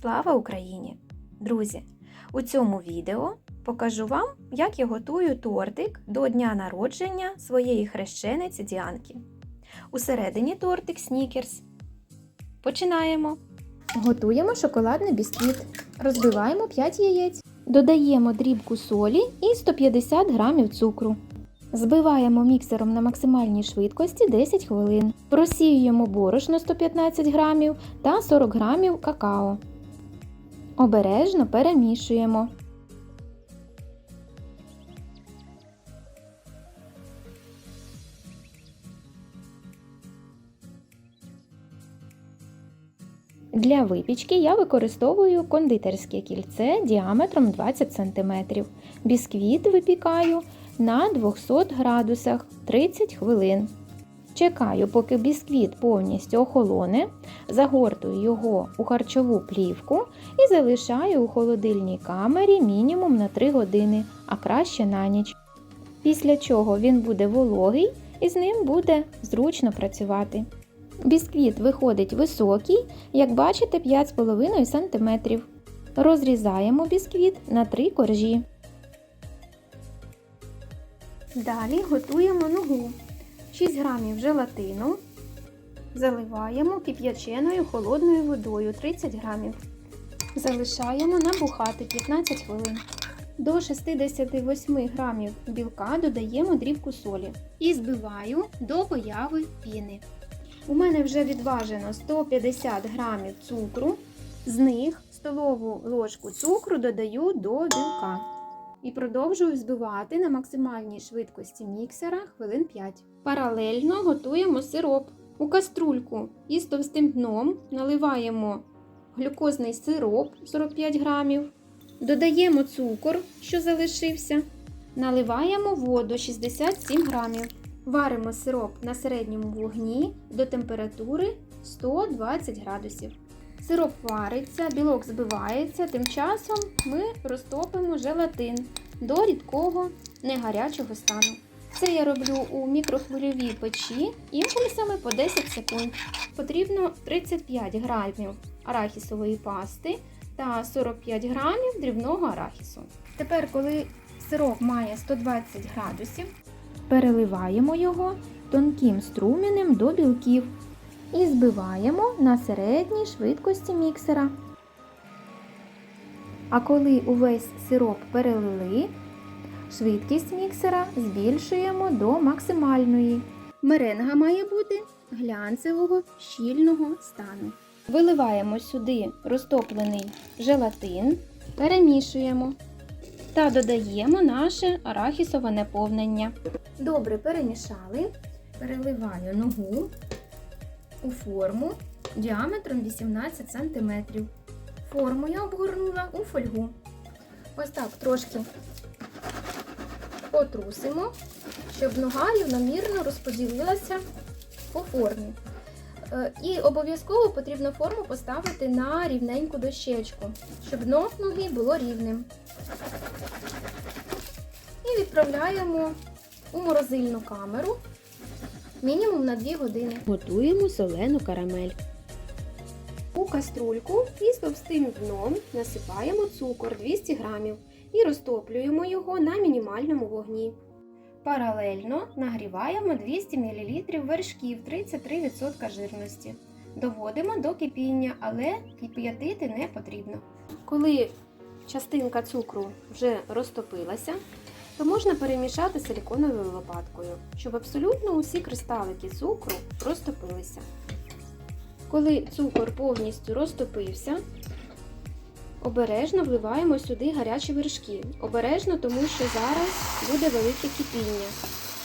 Слава Україні! Друзі! У цьому відео покажу вам, як я готую тортик до дня народження своєї хрещениці Діанки. Усередині тортик снікерс. Починаємо. Готуємо шоколадний бісквіт. Розбиваємо 5 яєць. Додаємо дрібку солі і 150 грамів цукру. Збиваємо міксером на максимальній швидкості 10 хвилин. Просіюємо борошно 115 грамів та 40 грамів какао. Обережно перемішуємо. Для випічки я використовую кондитерське кільце діаметром 20 см. Бісквіт випікаю на 200 градусах 30 хвилин. Чекаю, поки бісквіт повністю охолоне, загортую його у харчову плівку і залишаю у холодильній камері мінімум на 3 години, а краще на ніч. Після чого він буде вологий і з ним буде зручно працювати. Бісквіт виходить високий, як бачите, 5,5 см. Розрізаємо бісквіт на 3 коржі. Далі готуємо ногу. 6 грамів желатину. Заливаємо кип'яченою холодною водою 30 грамів. Залишаємо набухати 15 хвилин. До 68 грамів білка додаємо дрібку солі і збиваю до появи піни. У мене вже відважено 150 грамів цукру, з них столову ложку цукру додаю до білка. І продовжую збивати на максимальній швидкості міксера хвилин 5. Паралельно готуємо сироп. У каструльку із товстим дном наливаємо глюкозний сироп 45 грамів, додаємо цукор, що залишився, наливаємо воду 67 грамів. Варимо сироп на середньому вогні до температури 120 градусів. Сироп вариться, білок збивається, тим часом ми розтопимо желатин до рідкого негарячого стану. Це я роблю у мікрохвильовій печі імпульсами по 10 секунд. Потрібно 35 грамів арахісової пасти та 45 грамів дрібного арахісу. Тепер, коли сироп має 120 градусів, переливаємо його тонким струмінем до білків і збиваємо на середній швидкості міксера. А коли увесь сироп перелили, швидкість міксера збільшуємо до максимальної. Меренга має бути глянцевого щільного стану. Виливаємо сюди розтоплений желатин, перемішуємо та додаємо наше арахісове наповнення. Добре перемішали, переливаю ногу у форму діаметром 18 см. Форму я обгорнула у фольгу. Ось так трошки потрусимо, щоб нога рівномірно розподілилася по формі. Е, І обов'язково потрібно форму поставити на рівненьку дощечку, щоб дно ноги було рівним. І відправляємо у морозильну камеру мінімум на 2 години. Готуємо солену карамель. У каструльку із товстим дном насипаємо цукор 200 грамів і розтоплюємо його на мінімальному вогні. Паралельно нагріваємо 200 мл вершків 33% жирності. Доводимо до кипіння, але кип'ятити не потрібно. Коли частинка цукру вже розтопилася, то можна перемішати силіконовою лопаткою, щоб абсолютно усі кристалики цукру розтопилися. Коли цукор повністю розтопився, обережно вливаємо сюди гарячі вершки. Обережно, тому що зараз буде велике кипіння,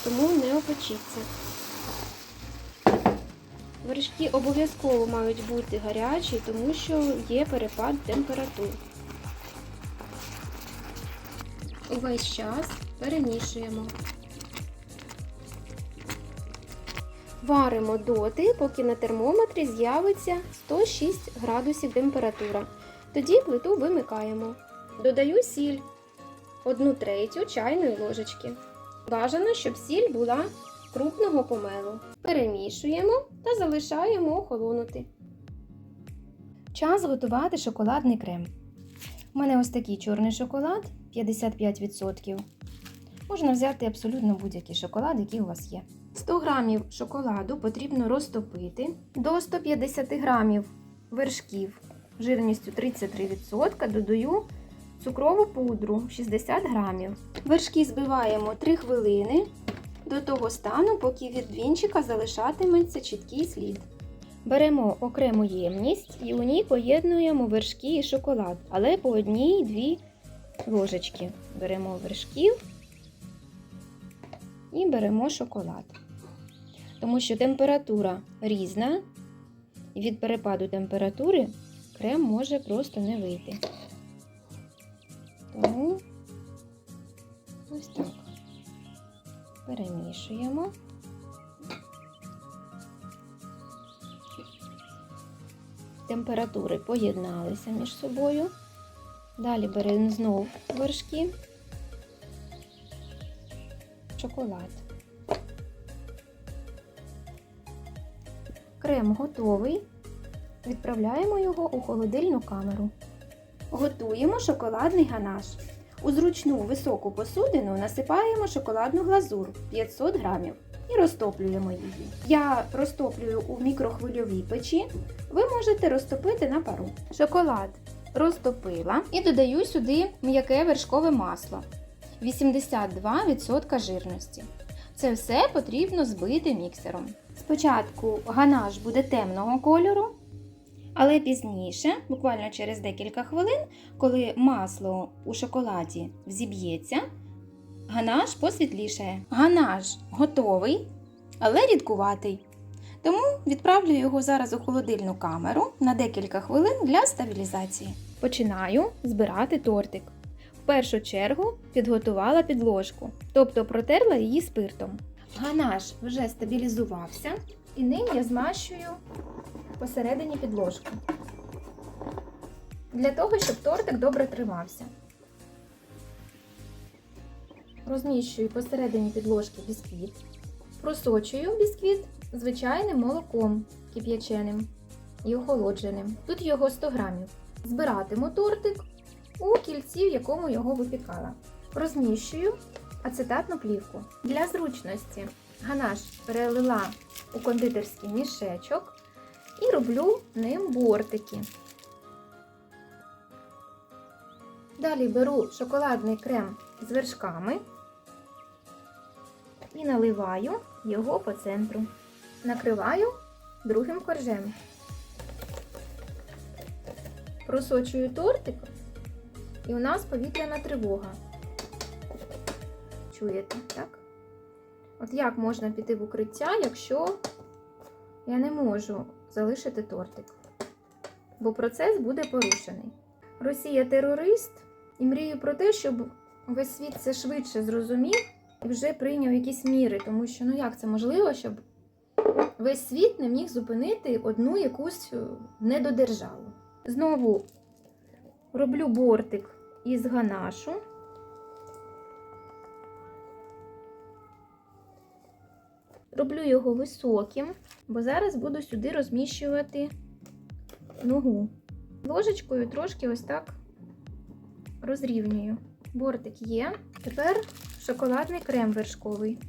тому не опечіться. Вершки обов'язково мають бути гарячі, тому що є перепад температур. Увесь час перемішуємо. Варимо доти, поки на термометрі з'явиться 106 градусів температура. Тоді плиту вимикаємо. Додаю сіль 1 третю чайної ложечки. Бажано, щоб сіль була крупного помелу. Перемішуємо та залишаємо охолонути. Час готувати шоколадний крем. У мене ось такий чорний шоколад 55%. Можна взяти абсолютно будь-який шоколад, який у вас є. 100 грамів шоколаду потрібно розтопити до 150 грамів вершків жирністю 33%. Додаю цукрову пудру 60 грамів. Вершки збиваємо 3 хвилини до того стану, поки від вінчика залишатиметься чіткий слід. Беремо окрему ємність і у ній поєднуємо вершки і шоколад, але по одній-дві ложечки. Беремо вершків і беремо шоколад. Тому що температура різна, і від перепаду температури крем може просто не вийти. Тому ось так. Перемішуємо. Температури поєдналися між собою. Далі беремо знову вершки, шоколад. Крем готовий. Відправляємо його у холодильну камеру. Готуємо шоколадний ганаш. У зручну високу посудину насипаємо шоколадну глазур 500 грамів і розтоплюємо її. Я розтоплюю у мікрохвильовій печі. Ви можете розтопити на пару. Шоколад розтопила і додаю сюди м'яке вершкове масло 82% жирності. Це все потрібно збити міксером. Спочатку ганаш буде темного кольору, але пізніше, буквально через декілька хвилин, коли масло у шоколаді взіб'ється, ганаш посвітлішає. Ганаш готовий, але рідкуватий. Тому відправлю його зараз у холодильну камеру на декілька хвилин для стабілізації. Починаю збирати тортик. В першу чергу підготувала підложку, тобто протерла її спиртом. Ганаш вже стабілізувався, і ним я змащую посередині підложку. Для того, щоб тортик добре тримався. Розміщую посередині підложки бісквіт. Просочую бісквіт звичайним молоком кип'яченим і охолодженим. Тут його 100 грамів. Збиратиму тортик у кільці, в якому його випікала. Розміщую ацетатну плівку. Для зручності ганаш перелила у кондитерський мішечок і роблю ним бортики. Далі беру шоколадний крем з вершками і наливаю його по центру. Накриваю другим коржем. Просочую тортик, і у нас повітряна тривога. Чуєте, так? От як можна піти в укриття, якщо я не можу залишити тортик? Бо процес буде порушений. Росія терорист і мрію про те, щоб весь світ це швидше зрозумів і вже прийняв якісь міри, тому що ну як це можливо, щоб весь світ не міг зупинити одну якусь е, недодержаву. Знову роблю бортик із ганашу. Роблю його високим, бо зараз буду сюди розміщувати ногу. Ложечкою трошки ось так розрівнюю. Бортик є. Тепер шоколадний крем вершковий.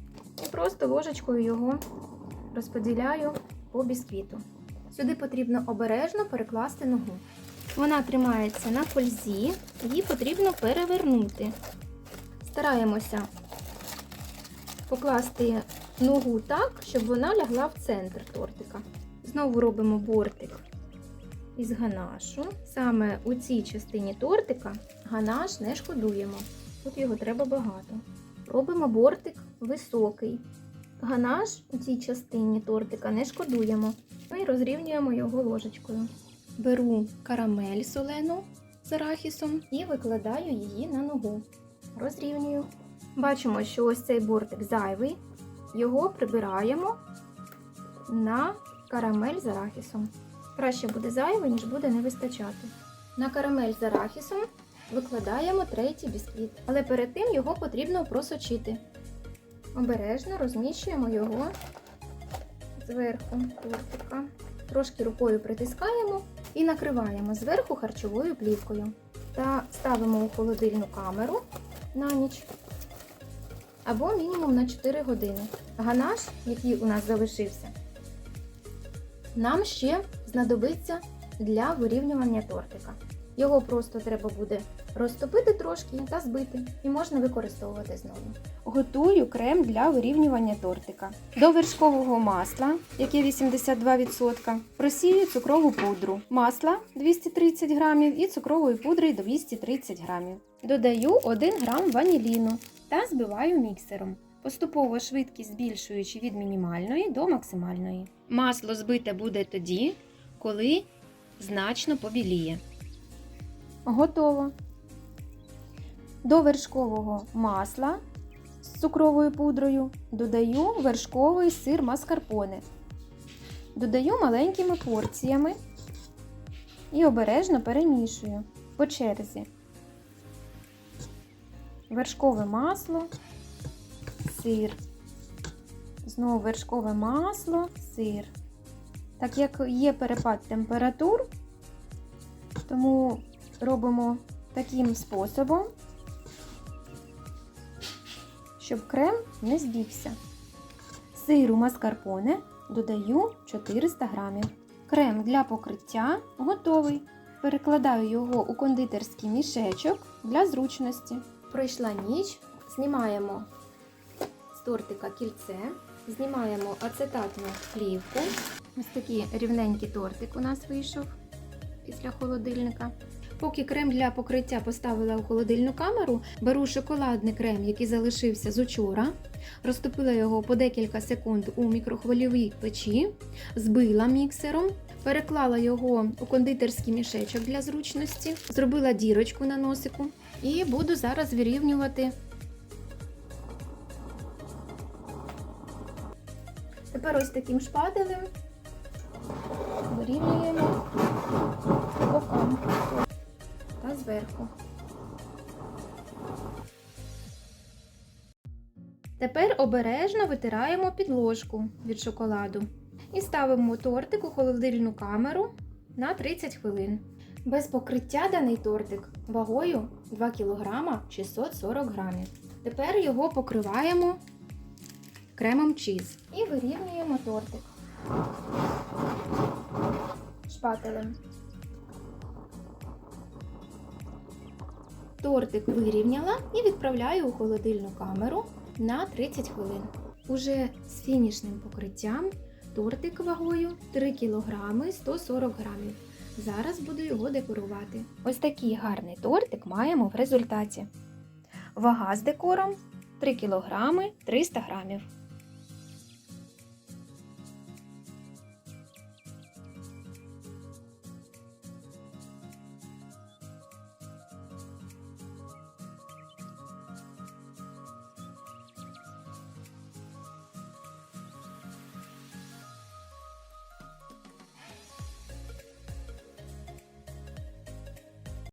І просто ложечкою його розподіляю по бісквіту. Сюди потрібно обережно перекласти ногу. Вона тримається на фользі, її потрібно перевернути. Стараємося покласти ногу так, щоб вона лягла в центр тортика. Знову робимо бортик із ганашу. Саме у цій частині тортика ганаш не шкодуємо. Тут його треба багато. Робимо бортик високий. Ганаш у цій частині тортика не шкодуємо. І розрівнюємо його ложечкою. Беру карамель солену з арахісом і викладаю її на ногу. Розрівнюю. Бачимо, що ось цей бортик зайвий. Його прибираємо на карамель з арахісом. Краще буде зайвий, ніж буде не вистачати. На карамель з арахісом викладаємо третій бісквіт, але перед тим його потрібно просочити. Обережно розміщуємо його зверху тортика. Трошки рукою притискаємо і накриваємо зверху харчовою плівкою та ставимо у холодильну камеру на ніч або мінімум на 4 години. Ганаш, який у нас залишився, нам ще знадобиться для вирівнювання тортика. Його просто треба буде розтопити трошки та збити, і можна використовувати знову. Готую крем для вирівнювання тортика. До вершкового масла, яке 82%, просію цукрову пудру, масла 230 грамів і цукрової пудри 230 грамів. Додаю 1 грам ваніліну та збиваю міксером, поступово швидкість збільшуючи від мінімальної до максимальної. Масло збите буде тоді, коли значно побіліє. Готово. До вершкового масла з цукровою пудрою додаю вершковий сир маскарпоне. Додаю маленькими порціями і обережно перемішую по черзі. Вершкове масло, сир. Знову вершкове масло, сир. Так як є перепад температур, тому робимо таким способом, щоб крем не збігся. Сиру маскарпоне додаю 400 грамів. Крем для покриття готовий. Перекладаю його у кондитерський мішечок для зручності. Пройшла ніч, знімаємо з тортика кільце, знімаємо ацетатну плівку. Ось такий рівненький тортик у нас вийшов після холодильника. Поки крем для покриття поставила у холодильну камеру, беру шоколадний крем, який залишився з учора, розтопила його по декілька секунд у мікрохвильовій печі, збила міксером, переклала його у кондитерський мішечок для зручності, зробила дірочку на носику і буду зараз вирівнювати. Тепер ось таким шпателем вирівнюємо боком та зверху. Тепер обережно витираємо підложку від шоколаду і ставимо тортик у холодильну камеру на 30 хвилин. Без покриття даний тортик вагою 2 кг 640 г. Тепер його покриваємо кремом чіз і вирівнюємо тортик шпателем. Тортик вирівняла і відправляю у холодильну камеру на 30 хвилин. Уже з фінішним покриттям тортик вагою 3 кг 140 грамів. Зараз буду його декорувати. Ось такий гарний тортик маємо в результаті. Вага з декором 3 кг 300 грамів.